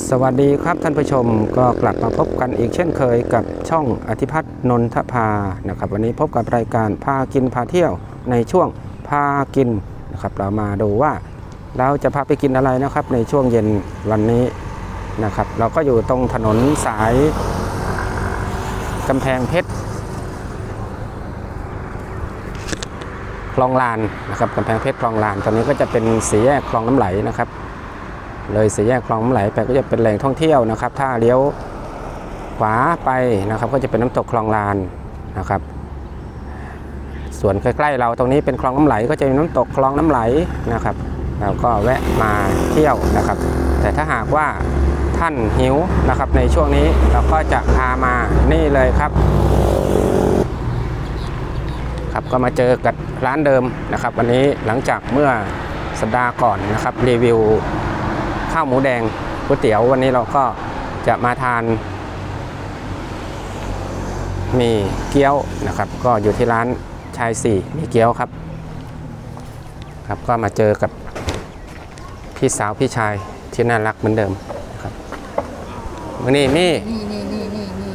สวัสดีครับท่านผู้ชมก็กลับมาพบกันอีกเช่นเคยกับช่องอธิพัฒน์นนทภานะครับ วันนี้พบกับรายการพากินพาเที่ยวในช่วงพากินนะครับเรามาดูว่า เราจะพาไปกินอะไรนะครับ ในช่วงเย็นวันนี้นะครับ เราก็อยู่ตรงถนนสายกำแพงเพชรคลองลานนะครับกำแพงเพชรคลองลานตอนนี้ก็จะเป็นสีแยกคลองน้ำไหลนะครับ เลยสี่แยกคลองน้ำไหลไปก็จะเป็นแหล่งท่องเที่ยวนะครับ ถ้าเลี้ยวขวาไปนะครับ ก็จะเป็นน้ำตกคลองลานนะครับ ส่วนใกล้ๆเราตรงนี้เป็นคลองน้ำไหล ก็จะมีน้ำตกคลองน้ำไหลนะครับเราก็แวะมาเที่ยวนะครับ แต่ถ้าหากว่าท่านหิวนะครับ ในช่วงนี้เราก็จะพามานี่เลยครับ ครับก็มาเจอกับร้านเดิมนะครับ วันนี้หลังจากเมื่อสัปดาห์ก่อนนะครับรีวิว ข้าวหมูแดงก๋วยเตี๋ยววันนี้เราก็จะมาทาน มีเกี๊ยวนะครับ ก็อยู่ที่ร้านชายสี่มีเกี๊ยวครับ ครับก็มาเจอกับพี่สาวพี่ชายที่น่ารักเหมือนเดิมนะครับวันนี้นี่นี่นี่นี่นี่นี่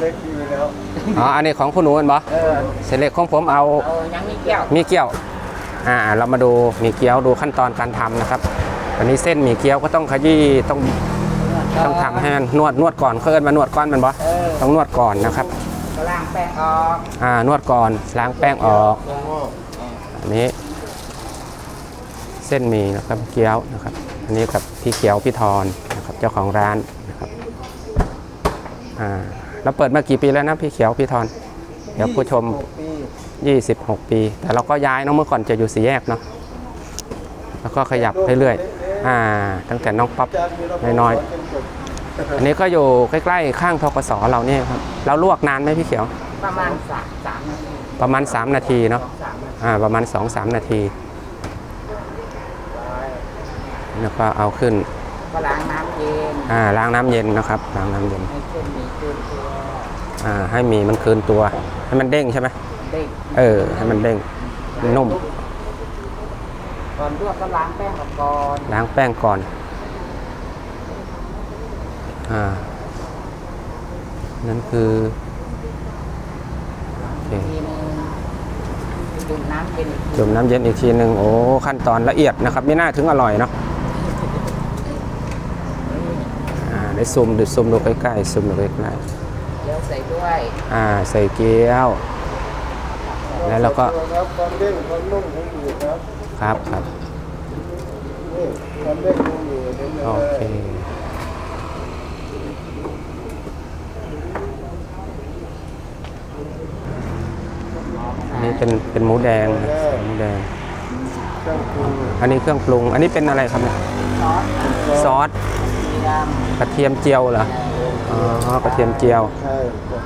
เล็กดีแล้วอ๋ออันนี้ของคุณหนูเห็นบ่เออเสร็จเล็กของผมเอาเอายังมีแก้วมีเกี๊ยวอ่าเรามาดูมีเกี๊ยวดูขั้นตอนการทำนะครับ อันนี้เส้นหมีเกี๊ยวก็ต้องขยี้ต้องต้องทำให้มันนวดนวดก่อนเขาเอินมานวดก้อนมันบ่เออต้องนวดก่อนนะครับก็ล้างแป้งออกอ่านวดก่อนล้างแป้งออกตรงว่าอันนี้ เส้นหมีนะครับเกี๊ยวนะครับ อันนี้กับพี่เกี๊ยวพี่ทอนนะครับเจ้าของร้านนะครับอ่าเราเปิดมากี่ปีแล้วนะพี่เขียวพี่ทอนเดี๋ยวผู้ชมหกปี26 ปี แต่เราก็ย้ายเนาะเมื่อก่อนจะอยู่สีแยกเนาะแล้วก็ขยับเรื่อยๆ อ่าตั้งแต่น้องป๊อปจานมีระน้อยๆอันนี้ก็อยู่ใกล้ๆข้างทกสเราเนี่ยครับเราลวกนานไหมพี่เขียว ประมาณสามสามนาทีประมาณ 3 นาทีเนาะสามนาทีอ่าประมาณ 2-3 นาทีแล้วก็เอาขึ้นก็ล้างน้ำเย็นอ่าล้างน้ำเย็นนะครับล้างน้ำเย็นให้เส้นหมีคืนตัวอ่าให้หมีมันคืนตัว ให้มันเด้งใช่ไหมเด้งเออให้มันเด้งนุ่ม ก่อนลวกก็ล้างแป้งออกก่อนล้างแป้งก่อนอ่านั่นคือโอเคทีนึงจุ่มน้ำเย็นอีกทีจุ่มน้ำเย็นอีกทีหนึ่งโอ้ขั้นตอนละเอียดนะครับ ไม่น่าถึงอร่อยเนาะอ่าได้ซูมดูซูมดูใกล้ๆซูมดูใกล้เดี๋ยวใส่ด้วยๆอ่าใส่เกี๊ยว แล้วเราก็แล้วความเด้งความนุ่มของหมูครับ ครับครับนี่ความเด้งของหมูเน้นๆโอเคอันนี้เป็นเป็นหมูแดงนะหมูแดงเครื่องปรุงอันนี้เครื่องปรุง อันนี้เป็นอะไรครับเนี่ยซอสซอสมีดกระเทียมเจียวเหรออ๋อกระเทียมเจียวใช่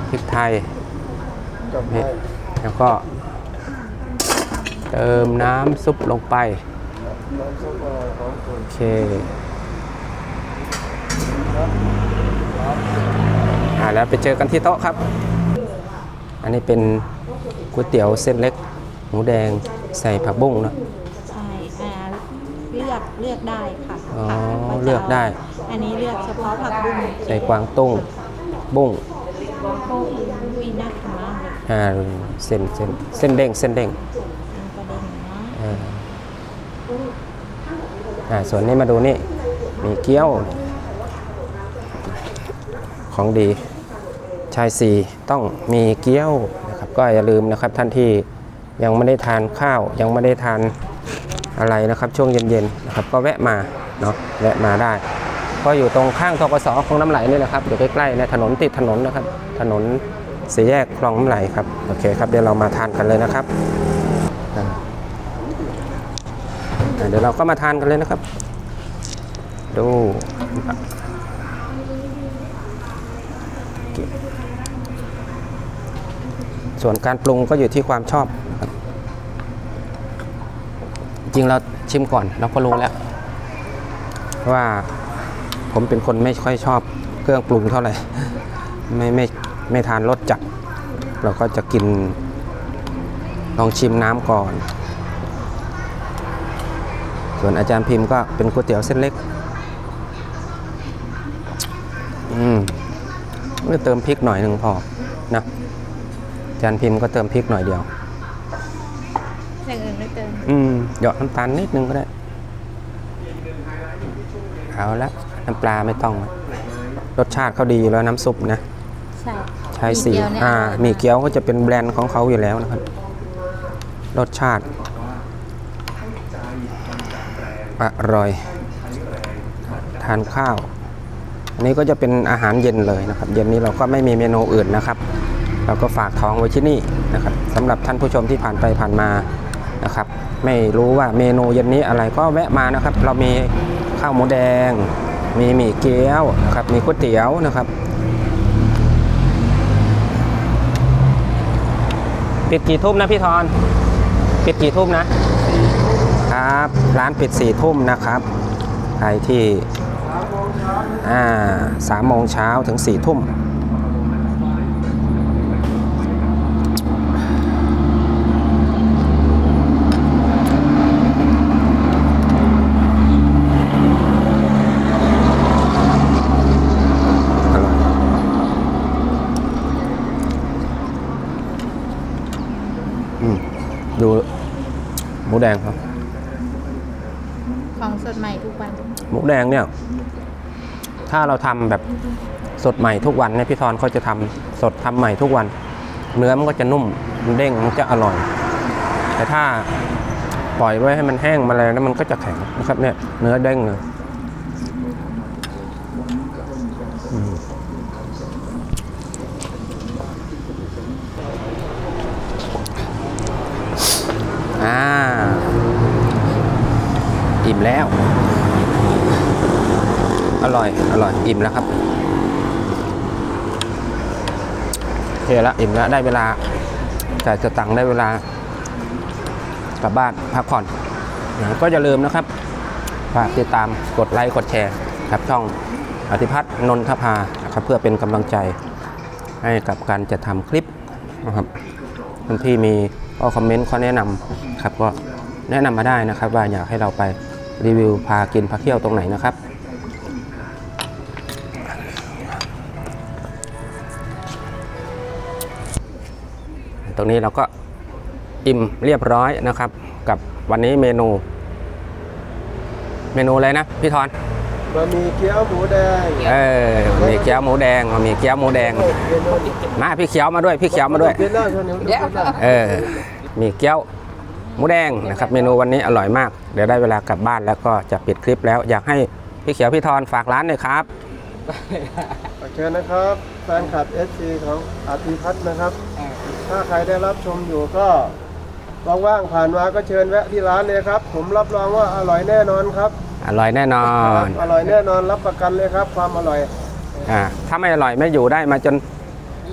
พริกไทยกับนี่ให้แล้วก็ เติมน้ำซุปลงไปน้ำซุปอะไรของคุณโอเคอ่าแล้วไปเจอกันที่โต๊ะครับ อันนี้เป็นก๋วยเตี๋ยวเส้นเล็ก หมูแดงใส่ผักบุ้งเนอะใช่อ่าเลือกเลือกได้ค่ะอ๋อค่ะว่าจะเลือกได้ อันนี้เลือกเฉพาะผักบุ้งใส่กวางตุ้งบุ้งโอ้ยวิน่าทานมากเลยอ่าเส้นเส้นเส้นเด้งเส้นเด้ง มันประเด็นนะ อ่า อ่าส่วนนี้มาดูนี่ มีเกี๊ยว ของดี ชายสี่ต้องมีเกี๊ยวนะครับ ก็อย่าลืมนะครับท่านที่ยังไม่ได้ทานข้าว ยังไม่ได้ทานอะไรนะครับ ช่วงเย็นๆนะครับ ก็แวะมาเนาะแวะมาได้ ก็อยู่ตรงข้างทกสของน้ำไหลนี่แหละครับอยู่ใกล้ๆในถนนติดถนนนะครับ ถนนสี่แยกคลองน้ำไหลครับ โอเคครับ เดี๋ยวเรามาทานกันเลยนะครับ เดี๋ยวเราก็มาทานกันเลยนะครับ ดูส่วนการปรุงก็อยู่ที่ความชอบ จริงเราชิมก่อนเราก็รู้แล้ว ว่าผมเป็นคนไม่ค่อยชอบเครื่องปรุงเท่าไหร่ ไม่ไม่ไม่ทานรสจัด เราก็จะกินลองชิมน้ำก่อน ส่วนอาจารย์พิมพ์ก็เป็นก๋วยเตี๋ยวเส้นเล็ก อืมก็เติมพริกหน่อยหนึ่งพอ นะจานพิมพ์ก็เติมพริกหน่อยเดียวอย่างอื่นไม่เติม อืมหยอดน้ำตาลนิดนึงก็ได้ เอาละน้ำปลาไม่ต้อง รสชาติเขาดีอยู่แล้วน้ำซุปนะ ใช่ใช้สีมีเกี๊ยวเนี่ยอ่าอร่อยมีเกี๊ยวก็จะเป็นแบรนด์ของเขาอยู่แล้วนะครับ รสชาติ อร่อย ทานข้าว อันนี้ก็จะเป็นอาหารเย็นเลยนะครับ เย็นนี้เราก็ไม่มีเมนูอื่นนะครับ เราก็ฝากท้องไว้ที่นี่นะครับสำหรับท่านผู้ชมที่ผ่านไปผ่านมานะครับ ไม่รู้ว่าเมนูเย็นนี้อะไรก็แวะมานะครับ เรามีข้าวหมูแดง มีหมี่เกี๊ยวนะครับมีก๋วยเตี๋ยวนะครับปิดกี่ทุ่มนะพี่ทอนปิดกี่ทุ่มนะ ครับ ร้านปิดสี่ทุ่มนะครับ ใครที่อ่าสามโมงเช้าถึงสี่ทุ่มดูหมูแดงครับ ของสดใหม่ทุกวัน หมู แดงเนี่ย ถ้าเราทำแบบสดใหม่ทุกวันเนี่ยพี่ทอนเขาจะทำสดทำใหม่ทุกวัน เนื้อมันก็จะนุ่มเด้งมันจะอร่อย แต่ถ้าปล่อยไว้ให้มันแห้งมาแล้วมันก็จะแข็งนะครับเนี่ยเนื้อเด้งเลย ร่อย อร่อย อิ่มแล้วครับโอเคละอิ่มแล้วได้เวลาจ่ายสตังค์ได้เวลากลับบ้านพักผ่อนนะก็อย่าลืมนะครับฝากติดตามกดไลค์กดแชร์ครับช่องอธิพัฒน์นนทภาครับเพื่อเป็นกำลังใจให้กับการจะทำคลิปนะครับคนที่มีข้อคอมเมนต์ข้อแนะนำครับก็แนะนำมาได้นะครับ ว่าอยากให้เราไปรีวิวพากินพาเที่ยวตรงไหนนะครับ ตรงนี้เราก็อิ่มเรียบร้อยนะครับ กับวันนี้เมนู เมนูอะไรนะพี่ทอนบะหมี่เกี๊ยวหมูแดงเออมีเกี๊ยวหมูแดงมีเกี๊ยวหมูแดงมาพี่เขียวมาด้วยพี่เขียวมาด้วยเกี๊ยวหน้าชนนิ้วเกี๊ยวหน้าเออมีเกี๊ยวหมูแดงนะครับ เมนูวันนี้อร่อยมาก เดี๋ยวได้เวลากลับบ้านแล้วก็จะปิดคลิปแล้ว อยากให้พี่เขียวพี่ทอนฝากร้านหน่อยครับขอเชิญนะครับแฟนคลับ SC ของอาทิพัฒน์นะครับ ถ้าใครได้รับชมอยู่ก็ว่างๆผ่านมาก็เชิญแวะที่ร้านเลยครับ ผมรับรองว่าอร่อยแน่นอนครับ อร่อยแน่นอน อร่อยแน่นอนรับประกันเลยครับ ความอร่อยอ่าถ้าไม่อร่อยไม่อยู่ได้มาจน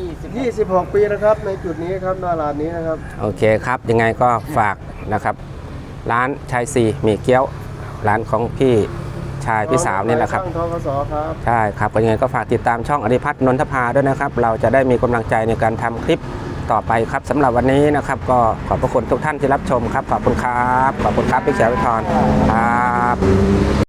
26 ปีนะครับ ในจุดนี้ครับหน้าร้านนี้นะครับ โอเคครับ ยังไงก็ฝากนะครับ ร้านชายซีหมีเกี๊ยว ร้านของพี่ชายพี่สาวนี่แหละครับช่างทกสครับใช่ครับก็ยังไงก็ฝากติดตามช่องอธิพัฒน์นนทภาด้วยนะครับ เราจะได้มีกำลังใจในการทำคลิป ต่อไปครับสำหรับวันนี้นะครับ ก็ขอบพระคุณทุกท่านที่รับชมครับ ขอบคุณครับ ขอบคุณครับพี่เขียวพี่พรครับ